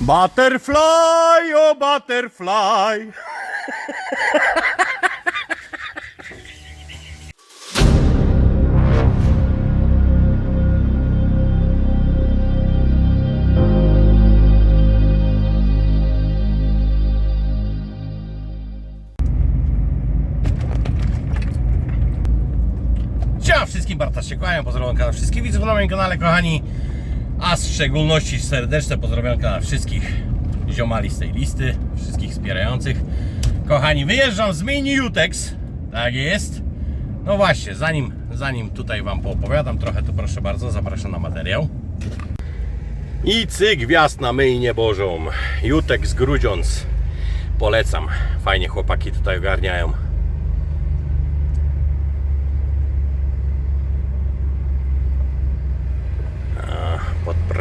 Butterfly, oh butterfly. Siema wszystkim, Bartasz się kłaniam, pozdrawiam na wszystkich widzów na moim kanale, kochani. A w szczególności serdeczne pozdrowionka na wszystkich ziomali z tej listy, wszystkich wspierających. Kochani, wyjeżdżam z mini Jutex, tak jest. No właśnie, zanim, zanim tutaj Wam poopowiadam trochę, to proszę bardzo, zapraszam na materiał. I cyk gwiazd na myjnię Bożą. Jutex Grudziądz. Polecam. Fajnie chłopaki tutaj ogarniają.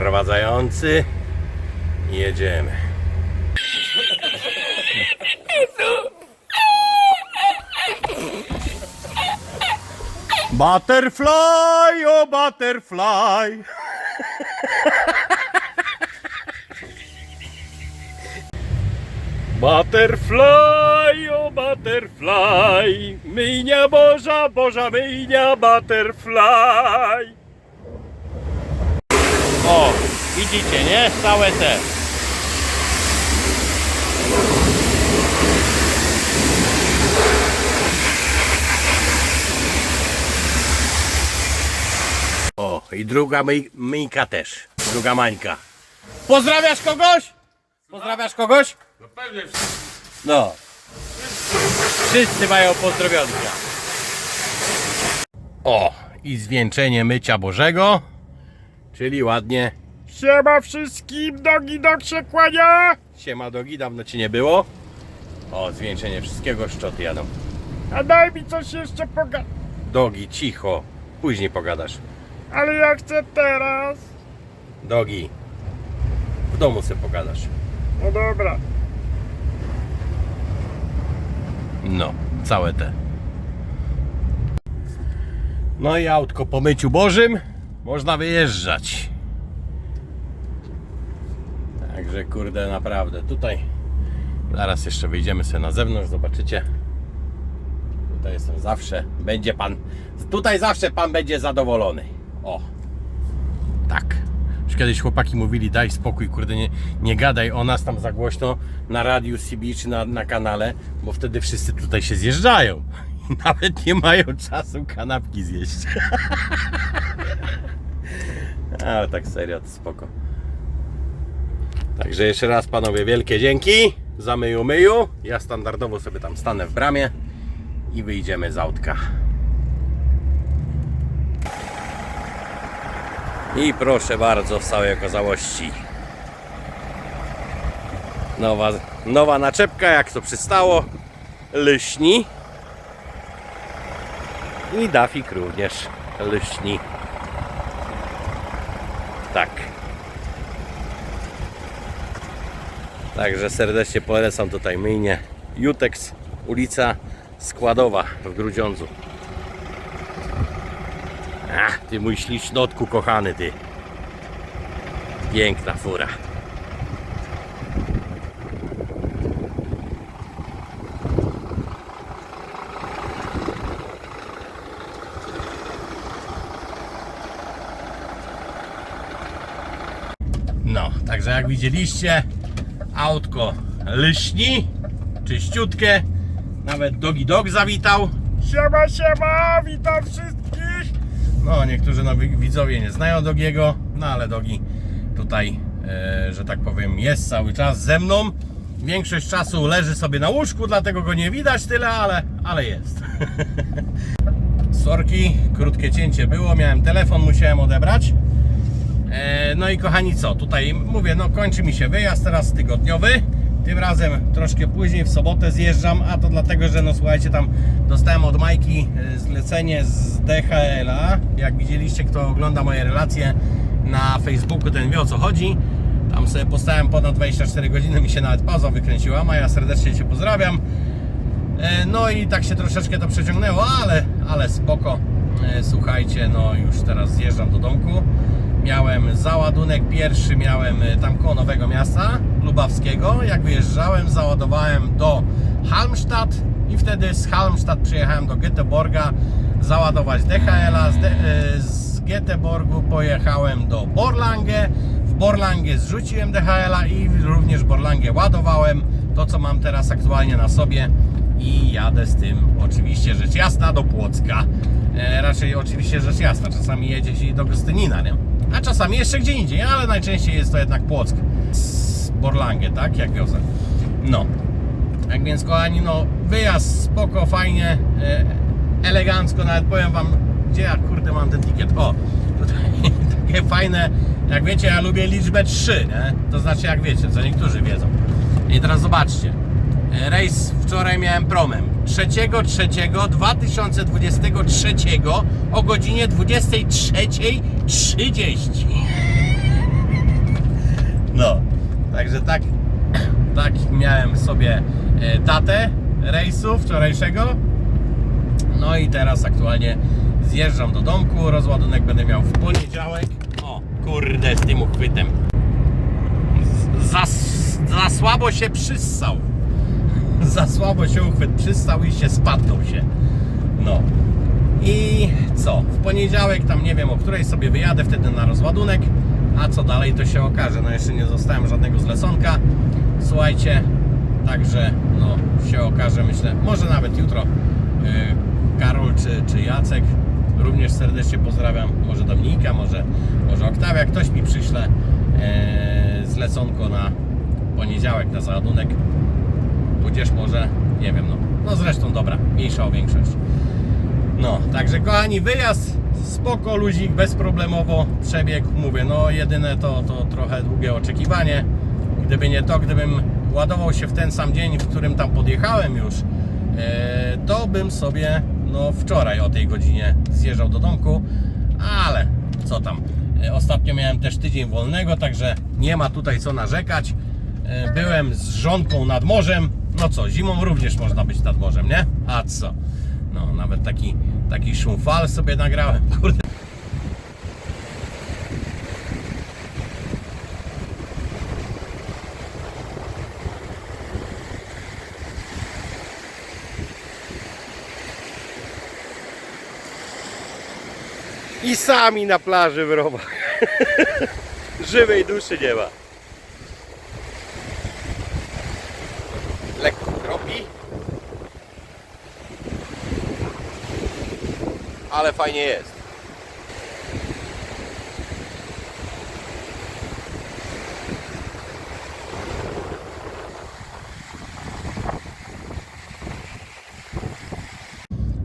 Podprowadzający. Jedziemy. Butterfly, oh butterfly. Butterfly, oh butterfly. Myjnia Boża, Boża myjnia, butterfly. O, widzicie, nie? Całe te. O, i druga myj, myjka też. Druga mańka. Pozdrawiasz kogoś? Pozdrawiasz kogoś? No pewnie No. Wszyscy mają pozdrowionka. O, i zwieńczenie mycia Bożego. Czyli ładnie. Siema wszystkim, dogi dog się kłania. Siema dogi, dawno ci nie było. O, zwieńczenie wszystkiego, szczoty jadą. A daj mi coś jeszcze poga... Dogi, cicho. Później pogadasz. Ale ja chcę teraz. Dogi. W domu sobie pogadasz. No dobra. No, całe te. No i autko po myciu Bożym można wyjeżdżać. Także kurde, naprawdę tutaj zaraz jeszcze wyjdziemy sobie na zewnątrz, zobaczycie. Tutaj jestem zawsze, będzie pan, tutaj zawsze pan będzie zadowolony. O, tak. Już kiedyś chłopaki mówili, daj spokój, kurde, nie, nie gadaj o nas tam za głośno na radiu CB czy na, na kanale, bo wtedy wszyscy tutaj się zjeżdżają. I nawet nie mają czasu kanapki zjeść. Ale tak serio, to spoko. Także jeszcze raz panowie, wielkie dzięki za myju. Ja standardowo sobie tam stanę w bramie i wyjdziemy z autka. I proszę bardzo, w całej okazałości. Nowa, nowa naczepka, jak to przystało. Lśni. I dafik również lśni. Tak. Także serdecznie polecam tutaj myjnie. Jutex, ulica Składowa w Grudziądzu. Ach, ty mój ślicznotku kochany ty. Piękna fura. No, także jak widzieliście, autko lśni, czyściutkie. Nawet Dogi Dog zawitał. Siema, siema, witam wszystkich. No, niektórzy nowi widzowie nie znają Dogiego, no ale Dogi tutaj, e, że tak powiem, jest cały czas ze mną. Większość czasu leży sobie na łóżku, dlatego go nie widać tyle, ale, ale jest. Sorki, krótkie cięcie było, miałem telefon, musiałem odebrać. E, no i kochani, co? Tutaj mówię, no kończy mi się wyjazd teraz tygodniowy. Tym razem troszkę później, w sobotę zjeżdżam, a to dlatego, że no słuchajcie, tam dostałem od Majki e, zlecenie z DHL-a. Jak widzieliście, kto ogląda moje relacje na Facebooku, ten wie o co chodzi. Tam sobie postałem ponad 24 godziny, mi się nawet pauza wykręciła. Maja, serdecznie Cię pozdrawiam. E, No i tak się troszeczkę to przeciągnęło, ale, ale spoko. Słuchajcie, no już teraz zjeżdżam do domku. Miałem załadunek pierwszy, miałem y, tam koło Nowego Miasta Lubawskiego. Jak wyjeżdżałem, załadowałem do Halmstad i wtedy z Halmstad przyjechałem do Göteborga załadować DHL-a. Z, y, z Göteborgu pojechałem do Borlange. W Borlange zrzuciłem DHL-a i również Borlange ładowałem to, co mam teraz aktualnie na sobie i jadę z tym oczywiście rzecz jasna do Płocka. E, raczej oczywiście rzecz jasna, czasami jedzie się do Gostynina, nie? A czasami jeszcze gdzie indziej, ale najczęściej jest to jednak Płock z Borlange, tak? Jak wiozę. No. Tak więc kochani, no wyjazd spoko, fajnie, e, elegancko, nawet powiem wam, gdzie ja kurde mam ten ticket. O, tutaj takie fajne, jak wiecie, ja lubię liczbę 3, nie? To znaczy jak wiecie, co niektórzy wiedzą. I teraz zobaczcie. Rejs wczoraj miałem promem. 3.3.2023 o godzinie 23.30. No, także tak, tak miałem sobie e, datę rejsu wczorajszego. No i teraz aktualnie zjeżdżam do domku. Rozładunek będę miał w poniedziałek. O, kurde, z tym uchwytem. Za, za słabo się przyssał. Za słabo się uchwyt przystał i się spadnął się. No. I co? W poniedziałek tam nie wiem o której sobie wyjadę wtedy na rozładunek. A co dalej to się okaże. No jeszcze nie zostałem żadnego zleconka. Słuchajcie, także no się okaże myślę, może nawet jutro yy, Karol czy, czy Jacek. Również serdecznie pozdrawiam. Może Dominika, może, może Oktawia. Ktoś mi przyśle yy, zleconko na poniedziałek na załadunek. Tudzież może, nie wiem, no. No zresztą dobra, mniejsza o większość. No, także kochani, wyjazd spoko, luzik, bezproblemowo przebiegł. Mówię, no jedyne to, to trochę długie oczekiwanie. Gdyby nie to, gdybym ładował się w ten sam dzień, w którym tam podjechałem już, e, to bym sobie, no wczoraj o tej godzinie zjeżdżał do domku, ale co tam. E, Ostatnio miałem też tydzień wolnego, także nie ma tutaj co narzekać. E, Byłem z żonką nad morzem. No co, zimą również można być nad morzem, nie? A co? No, nawet taki, taki szum fal sobie nagrałem, kurde. I sami na plaży w robach. Żywej duszy nie ma. Lekko kropi. Ale fajnie jest.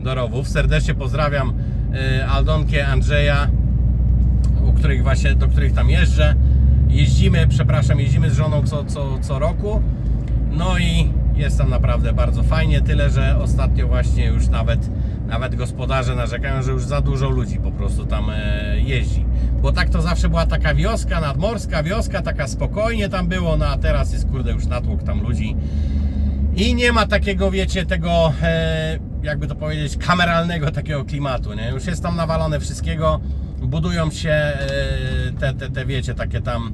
do rowów. Serdecznie pozdrawiam y, Aldonkę, Andrzeja, u których właśnie, do których tam jeżdżę. Jeździmy, przepraszam, jeździmy z żoną co, co, co roku. No i jest tam naprawdę bardzo fajnie, tyle że ostatnio właśnie już nawet, nawet gospodarze narzekają, że już za dużo ludzi po prostu tam e, jeździ. Bo tak to zawsze była taka wioska, nadmorska wioska, taka spokojnie tam było, no a teraz jest kurde już natłok tam ludzi. I nie ma takiego, wiecie, tego, e, jakby to powiedzieć, kameralnego takiego klimatu, nie? Już jest tam nawalone wszystkiego, budują się e, te, te, te, wiecie, takie tam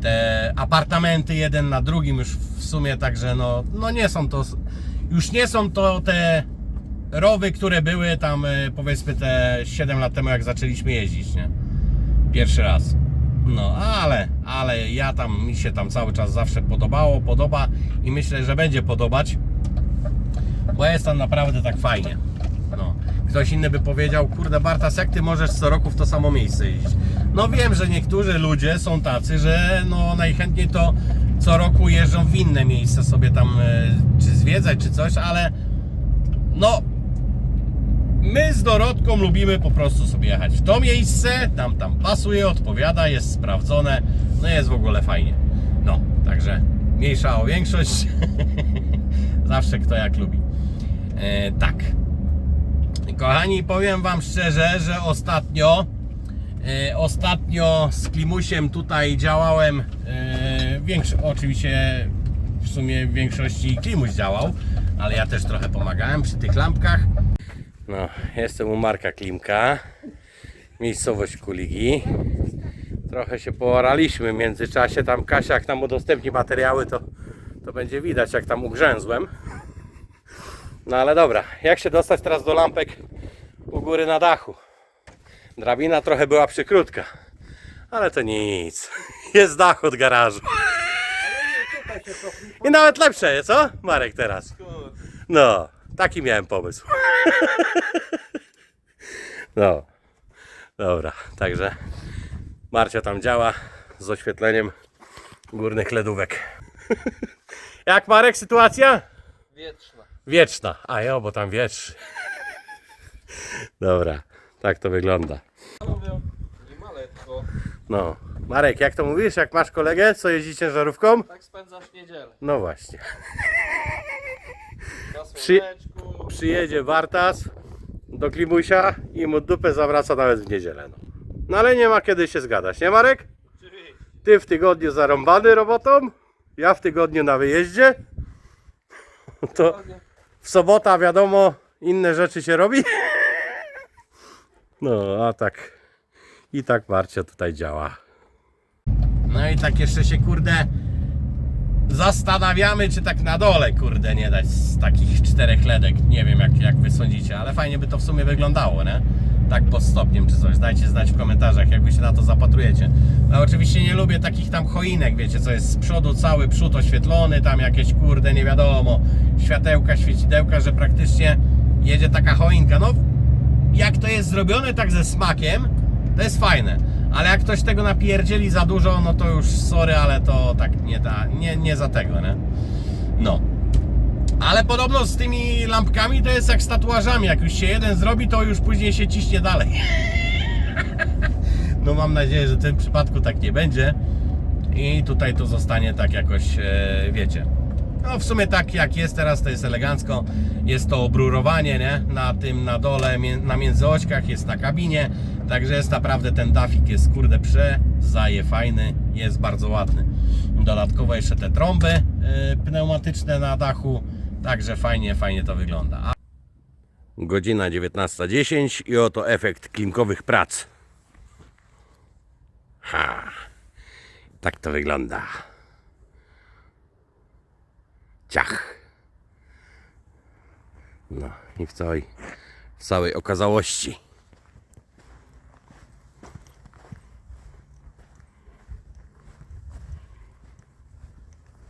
te apartamenty jeden na drugim już w sumie, także no, no nie są to, już nie są to te rowy, które były tam e, powiedzmy te 7 lat temu, jak zaczęliśmy jeździć, nie? Pierwszy raz. No, ale, ale ja tam, mi się tam cały czas zawsze podobało, podoba i myślę, że będzie podobać, bo jest tam naprawdę tak fajnie. No. Ktoś inny by powiedział, kurde Bartas, jak ty możesz co roku w to samo miejsce jeździć? No wiem, że niektórzy ludzie są tacy, że no najchętniej to co roku jeżdżą w inne miejsce sobie tam, e, czy zwiedzać, czy coś, ale no My z Dorotką lubimy po prostu sobie jechać w to miejsce, tam tam pasuje, odpowiada, jest sprawdzone, no jest w ogóle fajnie. No, także mniejsza o większość, zawsze kto jak lubi. E, tak. Kochani, powiem Wam szczerze, że ostatnio, ostatnio z Klimusiem tutaj działałem, e, większy, oczywiście w sumie w większości Klimuś działał, ale ja też trochę pomagałem przy tych lampkach. No, jestem u Marka Klimka, miejscowość Kuligi. Trochę się pooraliśmy w międzyczasie. Tam Kasia jak nam udostępni materiały, to, to będzie widać jak tam ugrzęzłem. No ale dobra, jak się dostać teraz do lampek u góry na dachu? Drabina trochę była przykrótka, ale to nic. Jest dach od garażu. I nawet lepsze, co? Marek teraz. No, taki miałem pomysł. No, dobra, także Marcia tam działa z oświetleniem górnych ledówek. Jak Marek sytuacja? Wietrzna. Wieczna. A jo, bo tam wietrzy. Dobra, tak to wygląda. No. Marek, jak to mówisz? Jak masz kolegę, co jeździ ciężarówką? Tak spędzasz niedzielę. No właśnie. Przy-. Przyjedzie Bartas do Klimusia i mu dupę zawraca nawet w niedzielę. No. no ale nie ma kiedy się zgadać, nie Marek? Ty w tygodniu zarąbany robotą, ja w tygodniu na wyjeździe. To w sobota wiadomo, inne rzeczy się robi. No, a tak i tak Marcia tutaj działa. No i tak jeszcze się kurde zastanawiamy, czy tak na dole kurde nie dać z takich czterech ledek. Nie wiem jak, jak wy sądzicie, ale fajnie by to w sumie wyglądało, nie? Tak pod stopniem czy coś. Dajcie znać w komentarzach, jak wy się na to zapatrujecie. No oczywiście nie lubię takich tam choinek, wiecie, co jest z przodu cały przód oświetlony, tam jakieś kurde nie wiadomo, światełka, świecidełka, że praktycznie jedzie taka choinka. No jak to jest zrobione tak ze smakiem, to jest fajne. Ale jak ktoś tego napierdzieli za dużo, no to już sorry, ale to tak nie da, nie, nie za tego, nie? No. Ale podobno z tymi lampkami to jest jak z tatuażami. Jak już się jeden zrobi, to już później się ciśnie dalej. No mam nadzieję, że w tym przypadku tak nie będzie. I tutaj to zostanie tak jakoś, e, wiecie. No w sumie tak jak jest teraz, to jest elegancko. Jest to obrurowanie, nie? Na tym na dole, na międzyośkach, jest na kabinie. Także jest naprawdę ten dafik jest kurde przezaje fajny, jest bardzo ładny. Dodatkowo jeszcze te trąby e, pneumatyczne na dachu. Także fajnie, fajnie to wygląda. Godzina 19.10 i oto efekt klimkowych prac. Ha. Tak to wygląda. Ciach. No i w całej, w całej okazałości.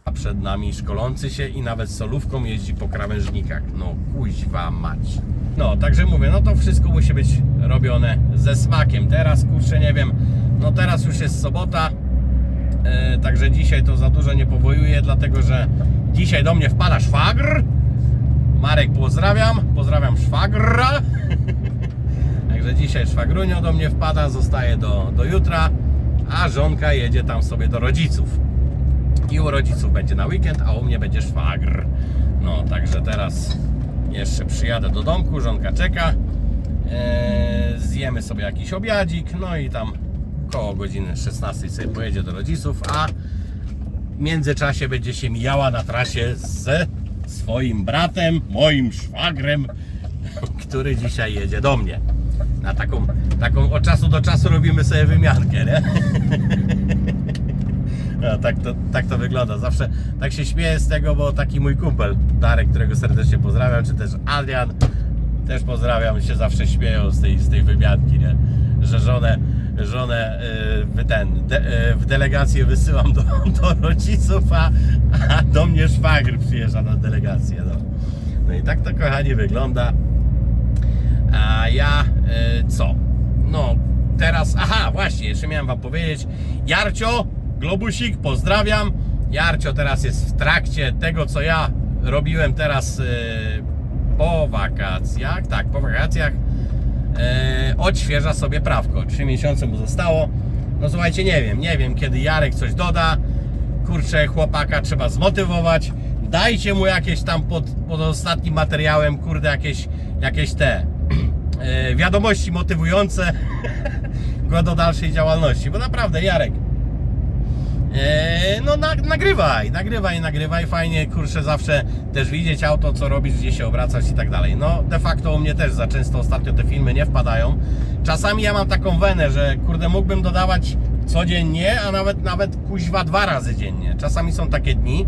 A przed nami szkolący się i nawet solówką jeździ po krawężnikach. No kuźwa mać. No, także mówię, no to wszystko musi być robione ze smakiem. Teraz kurczę, nie wiem, no teraz już jest sobota, E, także dzisiaj to za dużo nie powojuję, dlatego że dzisiaj do mnie wpada szwagr. Marek pozdrawiam, pozdrawiam szwagra. Także dzisiaj szwagrunio do mnie wpada, zostaje do, do jutra, a żonka jedzie tam sobie do rodziców. I u rodziców będzie na weekend, a u mnie będzie szwagr. No, także teraz jeszcze przyjadę do domku, żonka czeka. Eee, zjemy sobie jakiś obiadzik, no i tam koło godziny 16 sobie pojedzie do rodziców, a w międzyczasie będzie się mijała na trasie ze swoim bratem, moim szwagrem, który dzisiaj jedzie do mnie. Na taką, taką od czasu do czasu robimy sobie wymiankę, nie? No, tak, to, tak to wygląda. Zawsze tak się śmieję z tego, bo taki mój kumpel, Darek, którego serdecznie pozdrawiam, czy też Adrian, też pozdrawiam, się zawsze śmieją z tej, z tej wymianki, nie? Że żonę, żonę yy, ten, de, yy, w delegację wysyłam do, do rodziców, a, a do mnie szwagr przyjeżdża na delegację. No. no i tak to kochani wygląda. A ja y, co? No, teraz, aha, właśnie, jeszcze miałem Wam powiedzieć. Jarcio, Globusik, pozdrawiam. Jarcio teraz jest w trakcie tego, co ja robiłem teraz po wakacjach. Tak, po wakacjach. Y, odświeża sobie prawko. 3 miesiące mu zostało. No słuchajcie, nie wiem, nie wiem kiedy Jarek coś doda. Kurczę, chłopaka trzeba zmotywować. Dajcie mu jakieś tam pod, pod ostatnim materiałem, kurde, jakieś, jakieś te e, wiadomości motywujące go do dalszej działalności. Bo naprawdę, Jarek, no na, nagrywaj, nagrywaj, nagrywaj. Fajnie, kurczę, zawsze też widzieć auto, co robisz, gdzie się obracać i tak dalej. No, de facto u mnie też za często ostatnio te filmy nie wpadają. Czasami ja mam taką wenę, że kurde, mógłbym dodawać codziennie, a nawet nawet kuźwa dwa razy dziennie. Czasami są takie dni,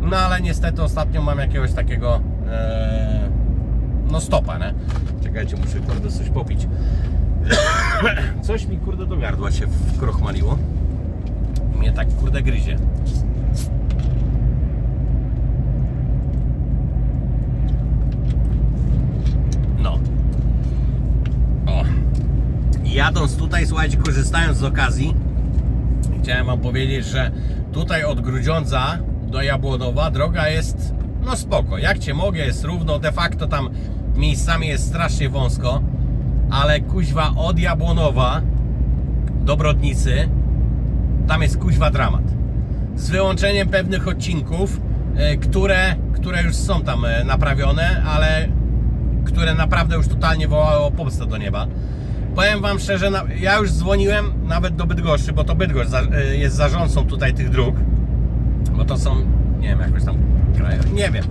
no ale niestety ostatnio mam jakiegoś takiego e, no stopa, nie? Czekajcie, muszę kurde coś popić. Coś mi kurde do gardła się wkrochmaliło. Mnie tak kurde gryzie. No. O. Jadąc tutaj, słuchajcie, korzystając z okazji, chciałem Wam powiedzieć, że tutaj od Grudziądza do Jabłonowa droga jest no spoko. Jak Cię mogę, jest równo. De facto tam miejscami jest strasznie wąsko, ale kuźwa od Jabłonowa do Brodnicy tam jest kuźwa dramat. Z wyłączeniem pewnych odcinków, e, które, które już są tam e, naprawione, ale które naprawdę już totalnie wołały o pomstę do nieba. Powiem Wam szczerze, ja już dzwoniłem nawet do Bydgoszczy, bo to Bydgoszcz e, jest zarządcą tutaj tych dróg, bo to są, nie wiem, jakoś tam kraje, nie wiem,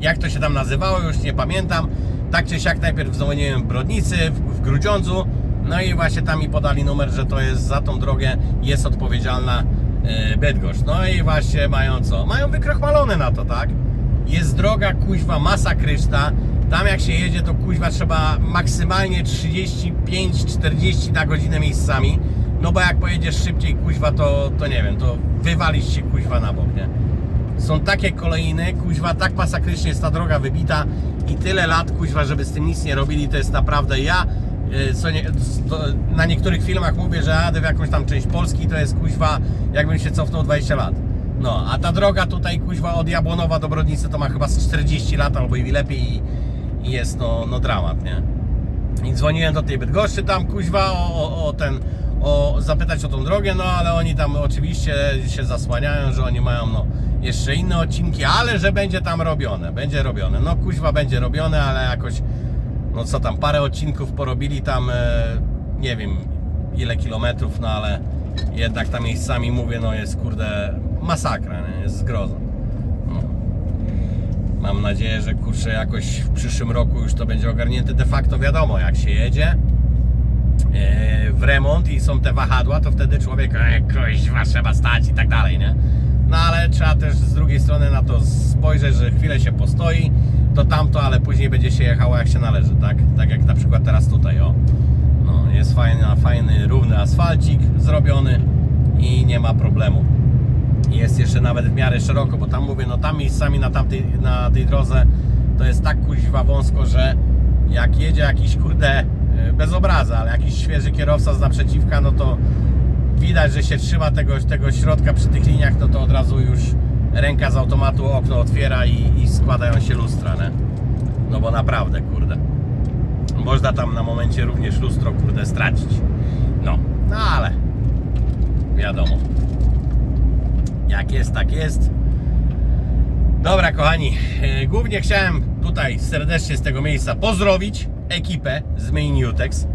jak to się tam nazywało, już nie pamiętam. Tak czy siak najpierw dzwoniłem w Brodnicy, w Grudziądzu, no i właśnie tam mi podali numer, że to jest za tą drogę jest odpowiedzialna e, Bydgoszcz. No i właśnie mają co? Mają wykrochmalone na to, tak? Jest droga kuźwa masakryczna. Tam jak się jedzie, to kuźwa trzeba maksymalnie 35-40 na godzinę miejscami. No bo jak pojedziesz szybciej kuźwa, to, to nie wiem, to wywalisz się kuźwa na bok, nie? Są takie kolejny, kuźwa, tak masakrycznie jest ta droga wybita i tyle lat, kuźwa, żeby z tym nic nie robili, to jest naprawdę ja. Y, nie, na niektórych filmach mówię, że jadę w jakąś tam część Polski, to jest kuźwa, jakbym się cofnął 20 lat. No, a ta droga tutaj kuźwa od Jabłonowa do Brodnicy to ma chyba z 40 lat albo i lepiej i, i jest no, no dramat, nie? I dzwoniłem do tej Bydgoszczy tam kuźwa o, o, o ten, o zapytać o tą drogę, no ale oni tam oczywiście się zasłaniają, że oni mają no jeszcze inne odcinki, ale że będzie tam robione, będzie robione. No kuźwa będzie robione, ale jakoś no co tam, parę odcinków porobili tam, e, nie wiem ile kilometrów, no ale jednak tam miejscami mówię, no jest kurde masakra, nie? jest zgroza. No. Mam nadzieję, że kurczę jakoś w przyszłym roku już to będzie ogarnięte de facto wiadomo jak się jedzie e, w remont i są te wahadła, to wtedy człowiek e, kuźwa trzeba stać i tak dalej, nie? No ale trzeba też z drugiej strony na to spojrzeć, że chwilę się postoi, to tamto, ale później będzie się jechało jak się należy, tak? Tak jak na przykład teraz tutaj, o. No, jest fajny, fajny, równy asfalcik zrobiony i nie ma problemu. Jest jeszcze nawet w miarę szeroko, bo tam mówię, no tam miejscami na, tamtej, na tej drodze to jest tak kuźwa wąsko, że jak jedzie jakiś kurde, e, bez obraza, ale jakiś świeży kierowca z naprzeciwka, no to widać, że się trzyma tego, tego środka przy tych liniach, no to od razu już ręka z automatu okno otwiera i, i składają się lustra, nie? No bo naprawdę, kurde. Można tam na momencie również lustro, kurde, stracić. No, no ale wiadomo. Jak jest, tak jest. Dobra, kochani, e, głównie chciałem tutaj serdecznie z tego miejsca pozdrowić ekipę z Main Utex,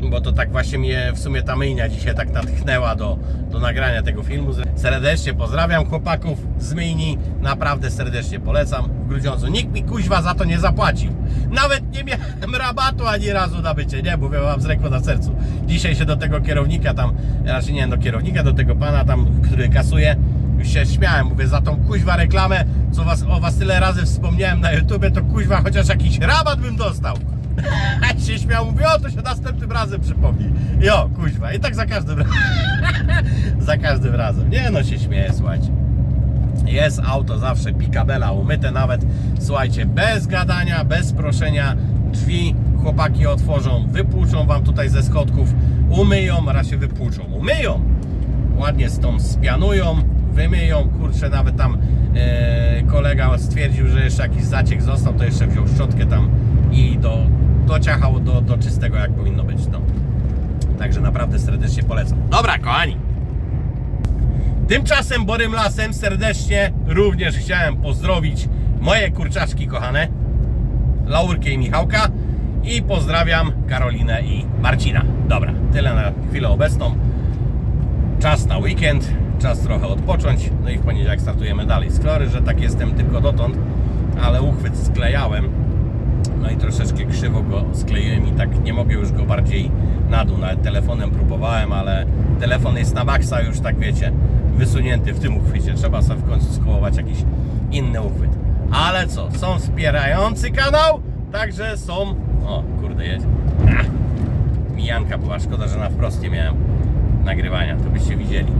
bo to tak właśnie mnie w sumie ta myjnia dzisiaj tak natchnęła do, do nagrania tego filmu. Serdecznie pozdrawiam chłopaków z myjni, naprawdę serdecznie polecam w Grudziądzu. Nikt mi kuźwa za to nie zapłacił. Nawet nie miałem rabatu ani razu na bycie, nie, mówię wam z ręką na sercu. Dzisiaj się do tego kierownika tam, raczej nie do kierownika, do tego pana tam, który kasuje, już się śmiałem, mówię, za tą kuźwa reklamę, co was, o was tyle razy wspomniałem na YouTubie, to kuźwa chociaż jakiś rabat bym dostał. Się śmiał, mówię, o to się następnym razem przypomni. Jo, kuźwa, i tak za każdym razem. za każdym razem. Nie no, się śmieję, słuchajcie. Jest auto zawsze pikabela umyte nawet, słuchajcie, bez gadania, bez proszenia, drzwi chłopaki otworzą, wypłuczą wam tutaj ze schodków, umyją, raz się wypłuczą, umyją, ładnie z tą spianują, wymyją, kurczę, nawet tam e, kolega stwierdził, że jeszcze jakiś zaciek został, to jeszcze wziął szczotkę tam i do, dociachał do, do czystego, jak powinno być, no. Także naprawdę serdecznie polecam. Dobra, kochani, Tymczasem Borym Lasem serdecznie również chciałem pozdrowić moje kurczaczki kochane, Laurkę i Michałka i pozdrawiam Karolinę i Marcina. Dobra, tyle na chwilę obecną. Czas na weekend, czas trochę odpocząć, no i w poniedziałek startujemy dalej. Sklory, że tak jestem tylko dotąd, ale uchwyt sklejałem No i troszeczkę krzywo go skleiłem i tak nie mogę już go bardziej na dół. Nawet telefonem próbowałem, ale telefon jest na maksa już tak wiecie, wysunięty w tym uchwycie. Trzeba sobie w końcu skołować jakiś inny uchwyt. Ale co, są wspierający kanał, także są... O, kurde jedzie. Ach, mijanka była, szkoda, że na wprost nie miałem nagrywania, to byście widzieli.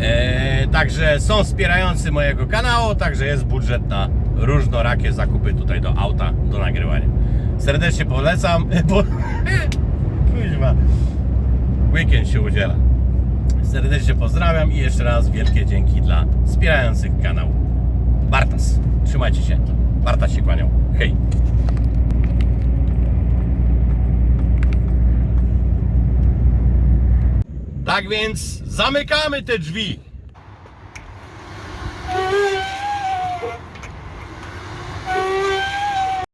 Eee, także są wspierający mojego kanału, także jest budżet na różnorakie zakupy tutaj do auta, do nagrywania. Serdecznie polecam, bo... Kuźwa, weekend się udziela. Serdecznie pozdrawiam i jeszcze raz wielkie dzięki dla wspierających kanał. Bartas, trzymajcie się. Bartas się kłaniał. Hej. Tak więc zamykamy te drzwi.